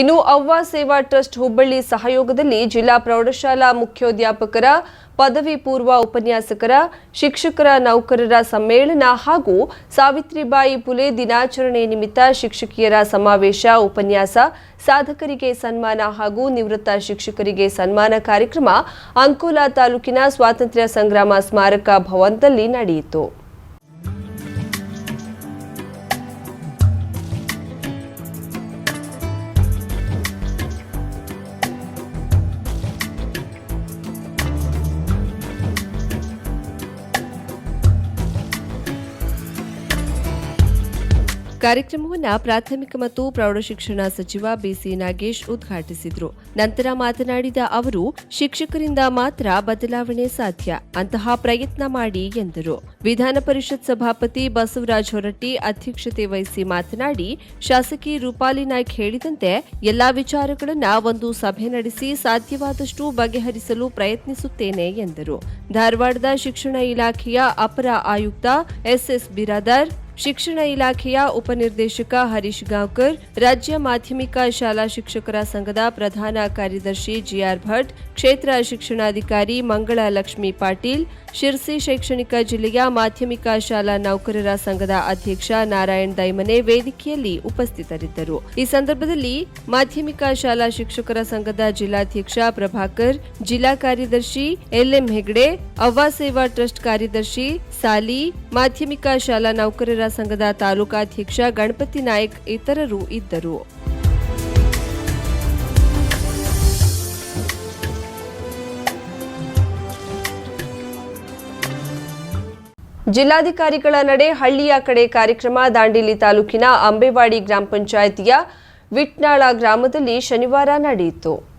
ಇನ್ನು ಅವ್ವ ಸೇವಾ ಟ್ರಸ್ಟ್ ಹುಬ್ಬಳ್ಳಿ ಸಹಯೋಗದಲ್ಲಿ ಜಿಲ್ಲಾ ಪ್ರೌಢಶಾಲಾ ಮುಖ್ಯೋಧ್ಯಾಪಕರ ಪದವಿ ಪೂರ್ವ ಉಪನ್ಯಾಸಕರ, ಶಿಕ್ಷಕರ ನೌಕರರ ಸಮ್ಮೇಳನ ಹಾಗೂ ಸಾವಿತ್ರಿಬಾಯಿ ಪುಲೆ ದಿನಾಚರಣೆ ನಿಮಿತ್ತ ಶಿಕ್ಷಕಿಯರ ಸಮಾವೇಶ, ಉಪನ್ಯಾಸ, ಸಾಧಕರಿಗೆ ಸನ್ಮಾನ ಹಾಗೂ ನಿವೃತ್ತ ಶಿಕ್ಷಕರಿಗೆ ಸನ್ಮಾನ ಕಾರ್ಯಕ್ರಮ ಅಂಕೋಲಾ ತಾಲೂಕಿನ ಸ್ವಾತಂತ್ರ್ಯ ಸಂಗ್ರಾಮ ಸ್ಮಾರಕ ಭವನದಲ್ಲಿ ನಡೆಯಿತು. ಕಾರ್ಯಕ್ರಮವನ್ನು ಪ್ರಾಥಮಿಕ ಮತ್ತು ಪ್ರೌಢಶಿಕ್ಷಣ ಸಚಿವ ಬಿಸಿ ನಾಗೇಶ್ ಉದ್ಘಾಟಿಸಿದರು. ನಂತರ ಮಾತನಾಡಿದ ಅವರು, ಶಿಕ್ಷಕರಿಂದ ಮಾತ್ರ ಬದಲಾವಣೆ ಸಾಧ್ಯ, ಅಂತಹ ಪ್ರಯತ್ನ ಮಾಡಿ ಎಂದರು. ವಿಧಾನ ಪರಿಷತ್ ಸಭಾಪತಿ ಬಸವರಾಜ್ ಹೊರಟ್ಟಿ ಅಧ್ಯಕ್ಷತೆ ವಹಿಸಿ ಮಾತನಾಡಿ, ಶಾಸಕಿ ರೂಪಾಲಿ ನಾಯ್ಕ್ ಹೇಳಿದಂತೆ ಎಲ್ಲಾ ವಿಚಾರಗಳನ್ನು ಒಂದು ಸಭೆ ನಡೆಸಿ ಸಾಧ್ಯವಾದಷ್ಟು ಬಗೆಹರಿಸಲು ಪ್ರಯತ್ನಿಸುತ್ತೇನೆ ಎಂದರು. ಧಾರವಾಡದ ಶಿಕ್ಷಣ ಇಲಾಖೆಯ ಅಪರ ಆಯುಕ್ತ ಎಸ್ಎಸ್ ಬಿರಾದಾರ್ ಶಿಕ್ಷಣ ಇಲಾಖೆಯ ಉಪನಿರ್ದೇಶಕ ಹರೀಶ್ ಗಾಂವ್ಕರ್, ರಾಜ್ಯ ಮಾಧ್ಯಮಿಕ ಶಾಲಾ ಶಿಕ್ಷಕರ ಸಂಘದ ಪ್ರಧಾನ ಕಾರ್ಯದರ್ಶಿ ಜಿಆರ್ ಭಟ್, ಕ್ಷೇತ್ರ ಶಿಕ್ಷಣಾಧಿಕಾರಿ ಮಂಗಳ ಲಕ್ಷ್ಮಿ ಪಾಟೀಲ್, ಶಿರ್ಸಿ ಶೈಕ್ಷಣಿಕ ಜಿಲ್ಲೆಯ ಮಾಧ್ಯಮಿಕ ಶಾಲಾ ನೌಕರರ ಸಂಘದ ಅಧ್ಯಕ್ಷ ನಾರಾಯಣ್ ದೈಮನೆ ವೇದಿಕೆಯಲ್ಲಿ ಉಪಸ್ಥಿತರಿದ್ದರು. ಈ ಸಂದರ್ಭದಲ್ಲಿ ಮಾಧ್ಯಮಿಕ ಶಾಲಾ ಶಿಕ್ಷಕರ ಸಂಘದ ಜಿಲ್ಲಾಧ್ಯಕ್ಷ ಪ್ರಭಾಕರ್, ಜಿಲ್ಲಾ ಕಾರ್ಯದರ್ಶಿ ಎಲ್ಎಂ ಹೆಗ್ಡೆ ಅವ್ವ ಸೇವಾ ಟ್ರಸ್ಟ್ ಕಾರ್ಯದರ್ಶಿ ಸಾಲಿ, ಮಾಧ್ಯಮಿಕ ಶಾಲಾ ನೌಕರರ ಸಂಘದ ತಾಲೂಕಾಧ್ಯಕ್ಷ ಗಣಪತಿ ನಾಯಕ್ ಇತರರು ಇದ್ದರು. ಜಿಲ್ಲಾಧಿಕಾರಿಗಳ ನಡೆ ಹಳ್ಳಿಯ ಕಡೆ ಕಾರ್ಯಕ್ರಮ ದಾಂಡೇಲಿ ತಾಲೂಕಿನ ಅಂಬೇವಾಡಿ ಗ್ರಾಮ ಪಂಚಾಯಿತಿಯ ವಿಟ್ನಾಳ ಗ್ರಾಮದಲ್ಲಿ ಶನಿವಾರ ನಡೆಯಿತು.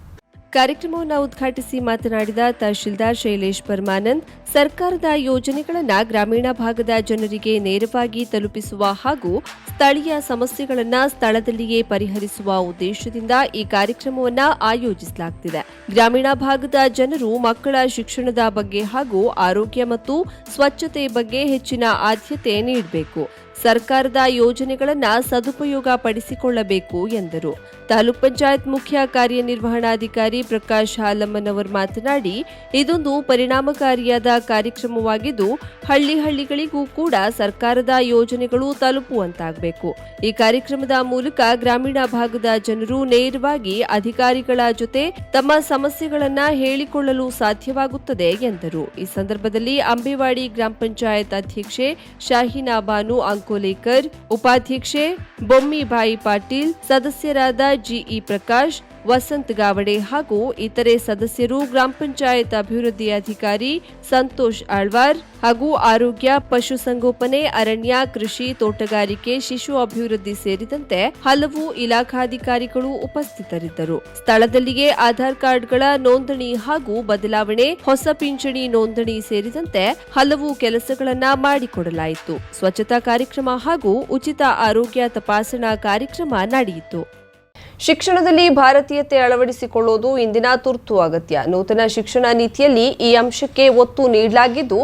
ಕಾರ್ಯಕ್ರಮವನ್ನು ಉದ್ಘಾಟಿಸಿ ಮಾತನಾಡಿದ ತಹಶೀಲ್ದಾರ್ ಶೈಲೇಶ್ ಪರ್ಮಾನಂದ್, ಸರ್ಕಾರದ ಯೋಜನೆಗಳನ್ನು ಗ್ರಾಮೀಣ ಭಾಗದ ಜನರಿಗೆ ನೇರವಾಗಿ ತಲುಪಿಸುವ ಹಾಗೂ ಸ್ಥಳೀಯ ಸಮಸ್ಯೆಗಳನ್ನು ಸ್ಥಳದಲ್ಲಿಯೇ ಪರಿಹರಿಸುವ ಉದ್ದೇಶದಿಂದ ಈ ಕಾರ್ಯಕ್ರಮವನ್ನು ಆಯೋಜಿಸಲಾಗುತ್ತಿದೆ ಗ್ರಾಮೀಣ ಭಾಗದ ಜನರು ಮಕ್ಕಳ ಶಿಕ್ಷಣದ ಬಗ್ಗೆ ಹಾಗೂ ಆರೋಗ್ಯ ಮತ್ತು ಸ್ವಚ್ಛತೆ ಬಗ್ಗೆ ಹೆಚ್ಚಿನ ಆದ್ಯತೆ ನೀಡಬೇಕು. ಸರ್ಕಾರದ ಯೋಜನೆಗಳನ್ನು ಸದುಪಯೋಗ ಪಡಿಸಿಕೊಳ್ಳಬೇಕು ಎಂದರು. ತಾಲೂಕ್ ಪಂಚಾಯತ್ ಮುಖ್ಯ ಕಾರ್ಯನಿರ್ವಹಣಾಧಿಕಾರಿ ಪ್ರಕಾಶ್ ಹಾಲಮ್ಮನವರು ಮಾತನಾಡಿ, ಇದೊಂದು ಪರಿಣಾಮಕಾರಿಯಾದ ಕಾರ್ಯಕ್ರಮವಾಗಿದ್ದು, ಹಳ್ಳಿ ಹಳ್ಳಿಗಳಿಗೂ ಕೂಡ ಸರ್ಕಾರದ ಯೋಜನೆಗಳು ತಲುಪುವಂತಾಗಬೇಕು. ಈ ಕಾರ್ಯಕ್ರಮದ ಮೂಲಕ ಗ್ರಾಮೀಣ ಭಾಗದ ಜನರು ನೇರವಾಗಿ ಅಧಿಕಾರಿಗಳ ಜೊತೆ ತಮ್ಮ ಸಮಸ್ಯೆಗಳನ್ನ ಹೇಳಿಕೊಳ್ಳಲು ಸಾಧ್ಯವಾಗುತ್ತದೆ ಎಂದರು. ಈ ಸಂದರ್ಭದಲ್ಲಿ ಅಂಬೇವಾಡಿ ಗ್ರಾಮ ಪಂಚಾಯತ್ ಅಧ್ಯಕ್ಷೆ ಶಾಹಿನಾ ಬಾನು ಅಂಕೋಲೇಕರ್ ಉಪಾಧ್ಯಕ್ಷೆ ಬೊಮ್ಮಿಬಾಯಿ ಪಾಟೀಲ್ ಸದಸ್ಯರಾದ ಜಿಇ ಪ್ರಕಾಶ್ ವಸಂತ್ ಗಾವಡೆ ಹಾಗೂ ಇತರೆ ಸದಸ್ಯರು ಗ್ರಾಮ ಪಂಚಾಯತ್ ಅಭಿವೃದ್ಧಿ ಅಧಿಕಾರಿ ಸಂತೋಷ್ ಆಳ್ವಾರ್ ಹಾಗೂ ಆರೋಗ್ಯ ಪಶುಸಂಗೋಪನೆ ಅರಣ್ಯ, ಕೃಷಿ, ತೋಟಗಾರಿಕೆ, ಶಿಶು ಅಭಿವೃದ್ಧಿ ಸೇರಿದಂತೆ ಹಲವು ಇಲಾಖಾಧಿಕಾರಿಗಳು ಉಪಸ್ಥಿತರಿದ್ದರು. ಸ್ಥಳದಲ್ಲಿಯೇ ಆಧಾರ್ ಕಾರ್ಡ್ಗಳ ನೋಂದಣಿ ಹಾಗೂ ಬದಲಾವಣೆ, ಹೊಸ ಪಿಂಚಣಿ ನೋಂದಣಿ ಸೇರಿದಂತೆ ಹಲವು ಕೆಲಸಗಳನ್ನು ಮಾಡಿಕೊಡಲಾಯಿತು. ಸ್ವಚ್ಛತಾ ಕಾರ್ಯಕ್ರಮ ಹಾಗೂ ಉಚಿತ ಆರೋಗ್ಯ ತಪಾಸಣಾ ಕಾರ್ಯಕ್ರಮ ನಡೆಯಿತು. ಶಿಕ್ಷಣದಲ್ಲಿ ಭಾರತೀಯತೆ ಅಳವಡಿಸಿಕೊಳ್ಳುವುದು ಇಂದಿನ ತುರ್ತು ಅಗತ್ಯ. ನೂತನ ಶಿಕ್ಷಣ ನೀತಿಯಲ್ಲಿ ಈ ಅಂಶಕ್ಕೆ ಒತ್ತು ನೀಡಲಾಗಿದ್ದು,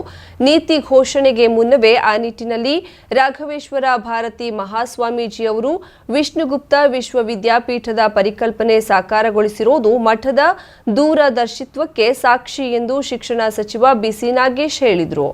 ನೀತಿ ಘೋಷಣೆಗೆ ಮುನ್ನವೇ ಆ ನಿಟ್ಟಿನಲ್ಲಿ ರಾಘವೇಶ್ವರ ಭಾರತಿ ಮಹಾಸ್ವಾಮೀಜಿ ಅವರು ವಿಷ್ಣುಗುಪ್ತ ವಿಶ್ವವಿದ್ಯಾಪೀಠದ ಪರಿಕಲ್ಪನೆ ಸಾಕಾರಗೊಳಿಸಿರುವುದು ಮಠದ ದೂರದರ್ಶಿತ್ವಕ್ಕೆ ಸಾಕ್ಷಿ ಎಂದು ಶಿಕ್ಷಣ ಸಚಿವ ಬಿಸಿ ನಾಗೇಶ್ ಹೇಳಿದರು.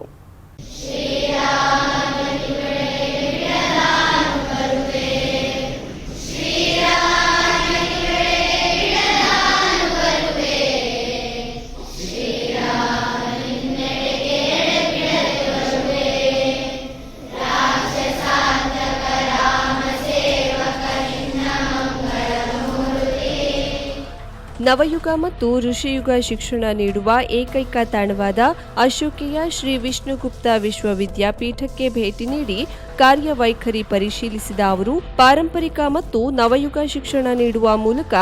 ನವಯುಗ ಮತ್ತು ಋಷಿಯುಗ ಶಿಕ್ಷಣ ನೀಡುವ ಏಕೈಕ ತಾಣವಾದ ಅಶೋಕಿಯ ಶ್ರೀ ವಿಷ್ಣುಗುಪ್ತ ವಿಶ್ವವಿದ್ಯಾಪೀಠಕ್ಕೆ ಭೇಟಿ ನೀಡಿ ಕಾರ್ಯವೈಖರಿ ಪರಿಶೀಲಿಸಿದ ಅವರು, ಪಾರಂಪರಿಕ ಮತ್ತು ನವಯುಗ ಶಿಕ್ಷಣ ನೀಡುವ ಮೂಲಕ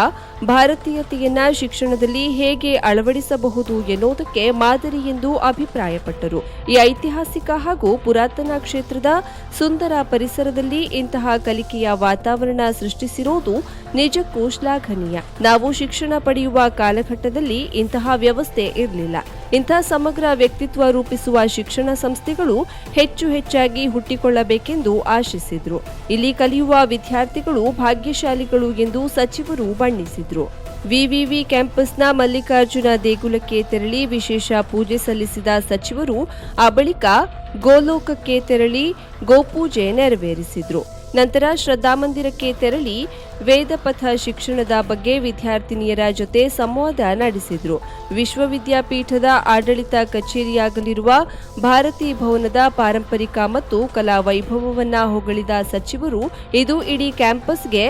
ಭಾರತೀಯತೆಯನ್ನ ಶಿಕ್ಷಣದಲ್ಲಿ ಹೇಗೆ ಅಳವಡಿಸಬಹುದು ಎನ್ನುವುದಕ್ಕೆ ಮಾದರಿ ಎಂದು ಅಭಿಪ್ರಾಯಪಟ್ಟರು. ಈ ಐತಿಹಾಸಿಕ ಹಾಗೂ ಪುರಾತನ ಕ್ಷೇತ್ರದ ಸುಂದರ ಪರಿಸರದಲ್ಲಿ ಇಂತಹ ಕಲಿಕೆಯ ವಾತಾವರಣ ಸೃಷ್ಟಿಸಿರುವುದು ನಿಜಕ್ಕೂ ಶ್ಲಾಘನೀಯ. ನಾವು ಶಿಕ್ಷಣ ಪಡೆಯುವ ಕಾಲಘಟ್ಟದಲ್ಲಿ ಇಂತಹ ವ್ಯವಸ್ಥೆ ಇರಲಿಲ್ಲ. ಇಂಥ ಸಮಗ್ರ ವ್ಯಕ್ತಿತ್ವ ರೂಪಿಸುವ ಶಿಕ್ಷಣ ಸಂಸ್ಥೆಗಳು ಹೆಚ್ಚು ಹೆಚ್ಚಾಗಿ ಹುಟ್ಟಿಕೊಳ್ಳಬೇಕೆಂದು ಆಶಿಸಿದರು. ಇಲ್ಲಿ ಕಲಿಯುವ ವಿದ್ಯಾರ್ಥಿಗಳು ಭಾಗ್ಯಶಾಲಿಗಳು ಎಂದು ಸಚಿವರು ಬಣ್ಣಿಸಿದರು. ವಿವಿವಿ ಕ್ಯಾಂಪಸ್ನ ಮಲ್ಲಿಕಾರ್ಜುನ ದೇಗುಲಕ್ಕೆ ತೆರಳಿ ವಿಶೇಷ ಪೂಜೆ ಸಲ್ಲಿಸಿದ ಸಚಿವರು, ಆ ಬಳಿಕ ಗೋಲೋಕಕ್ಕೆ ತೆರಳಿ ಗೋಪೂಜೆ ನೆರವೇರಿಸಿದ್ರು. ನಂತರ ಶ್ರದ್ಧಾಮಂದಿರಕ್ಕೆ ತೆರಳಿ ವೇದಪಥ ಶಿಕ್ಷಣದ ಬಗ್ಗೆ ವಿದ್ಯಾರ್ಥಿನಿಯರ ಜೊತೆ ಸಂವಾದ ನಡೆಸಿದರು. ವಿಶ್ವವಿದ್ಯಾಪೀಠದ ಆಡಳಿತ ಕಚೇರಿಯಾಗಲಿರುವ ಭಾರತಿ ಭವನದ ಪಾರಂಪರಿಕ ಮತ್ತು ಕಲಾ ವೈಭವವನ್ನ ಹೊಗಳಿದ ಸಚಿವರು ಇದು ಇಡೀ ಕ್ಯಾಂಪಸ್ಗೆ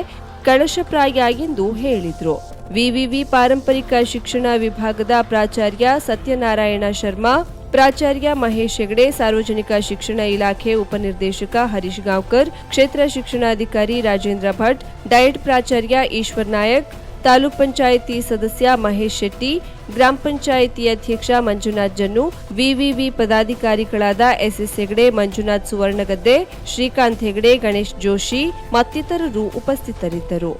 ಕಳಶಪ್ರಾಯ ಎಂದು ಹೇಳಿದರು. ವಿವಿವಿ ಪಾರಂಪರಿಕ ಶಿಕ್ಷಣ ವಿಭಾಗದ ಪ್ರಾಚಾರ್ಯ ಸತ್ಯನಾರಾಯಣ ಶರ್ಮಾ ಪ್ರಾಚಾರ್ಯ ಮಹೇಶ್ ಹೆಗಡೆ, ಸಾರ್ವಜನಿಕ ಶಿಕ್ಷಣ ಇಲಾಖೆ ಉಪನಿರ್ದೇಶಕ ಹರೀಶ್ ಗಾಂವ್ಕರ್, ಕ್ಷೇತ್ರ ಶಿಕ್ಷಣಾಧಿಕಾರಿ ರಾಜೇಂದ್ರ ಭಟ್, ಡಯಟ್ ಪ್ರಾಚಾರ್ಯ ಈಶ್ವರ್ ನಾಯಕ್, ತಾಲೂಕ್ ಪಂಚಾಯಿತಿ ಸದಸ್ಯ ಮಹೇಶ್ ಶೆಟ್ಟಿ, ಗ್ರಾಮ ಪಂಚಾಯಿತಿ ಅಧ್ಯಕ್ಷ ಮಂಜುನಾಥ್ ಜನ್ನು, ವಿವಿವಿ ಪದಾಧಿಕಾರಿಗಳಾದ ಎಸ್ಎಸ್ ಹೆಗಡೆ, ಮಂಜುನಾಥ್ ಸುವರ್ಣಗದ್ದೆ, ಶ್ರೀಕಾಂತ್ ಹೆಗಡೆ, ಗಣೇಶ್ ಜೋಶಿ ಮತ್ತಿತರರು ಉಪಸ್ಥಿತರಿದ್ದರು.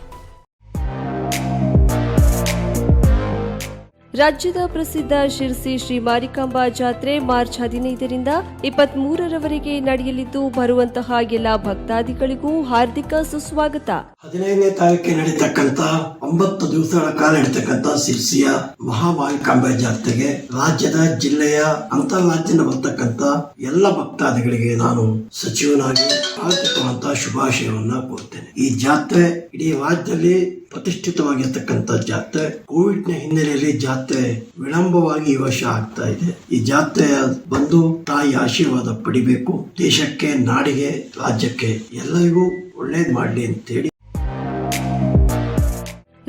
ರಾಜ್ಯದ ಪ್ರಸಿದ್ಧ ಶಿರ್ಸಿ ಶ್ರೀ ಮಾರಿಕಾಂಬಾ ಜಾತ್ರೆ ಮಾರ್ಚ್ ಹದಿನೈದರಿಂದ ಇಪ್ಪತ್ಮೂರರವರೆಗೆ ನಡೆಯಲಿದ್ದು, ಬರುವಂತಹ ಎಲ್ಲ ಭಕ್ತಾದಿಗಳಿಗೂ ಹಾರ್ದಿಕ ಸುಸ್ವಾಗತ. ಹದಿನೈದನೇ ತಾರೀಕಿಗೆ ನಡೀತಕ್ಕಂತ ಒಂಬತ್ತು ದಿವಸಗಳ ಕಾಲ ನಡೀತಕ್ಕಂತ ಶಿರ್ಸಿಯ ಮಹಾಮಾರಿಕಾಂಬಾ ಜಾತ್ರೆಗೆ ರಾಜ್ಯದ ಜಿಲ್ಲೆಯ ಅಂತರ್ರಾಜ್ಯದಿಂದ ಬರ್ತಕ್ಕಂತ ಎಲ್ಲ ಭಕ್ತಾದಿಗಳಿಗೆ ನಾನು ಸಚಿವನಾಗಿ ಹಾರ್ದಿಕವಂತ ಶುಭಾಶಯವನ್ನ ಕೋರ್ತೇನೆ ಈ ಜಾತ್ರೆ ಇಡೀ ರಾಜ್ಯದಲ್ಲಿ ಪ್ರತಿಷ್ಠಿತವಾಗಿರ್ತಕ್ಕಂಥ ಜಾತ್ರೆ. ಕೋವಿಡ್ನ ಹಿನ್ನೆಲೆಯಲ್ಲಿ ಜಾತ್ರೆ ವಿಳಂಬವಾಗಿ ಈ ವರ್ಷ ಆಗ್ತಾ ಇದೆ. ಈ ಜಾತ್ರೆ ಬಂದು ತಾಯಿ ಆಶೀರ್ವಾದ ಪಡಿಬೇಕು. ದೇಶಕ್ಕೆ, ನಾಡಿಗೆ, ರಾಜ್ಯಕ್ಕೆ ಎಲ್ಲರಿಗೂ ಒಳ್ಳೇದ್ ಮಾಡ್ಲಿ ಅಂತೇಳಿ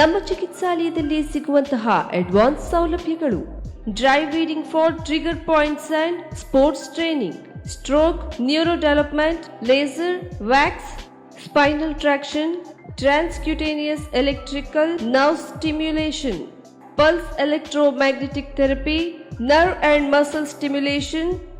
ನಮ್ಮ ಚಿಕಿತ್ಸಾಲಯದಲ್ಲಿ ಸಿಗುವಂತಹ ಅಡ್ವಾನ್ಸ್ ಸೌಲಭ್ಯಗಳು dry needling for trigger points and sports training stroke neuro development laser wax spinal traction, transcutaneous electrical nerve stimulation, pulse electromagnetic therapy, nerve and muscle stimulation,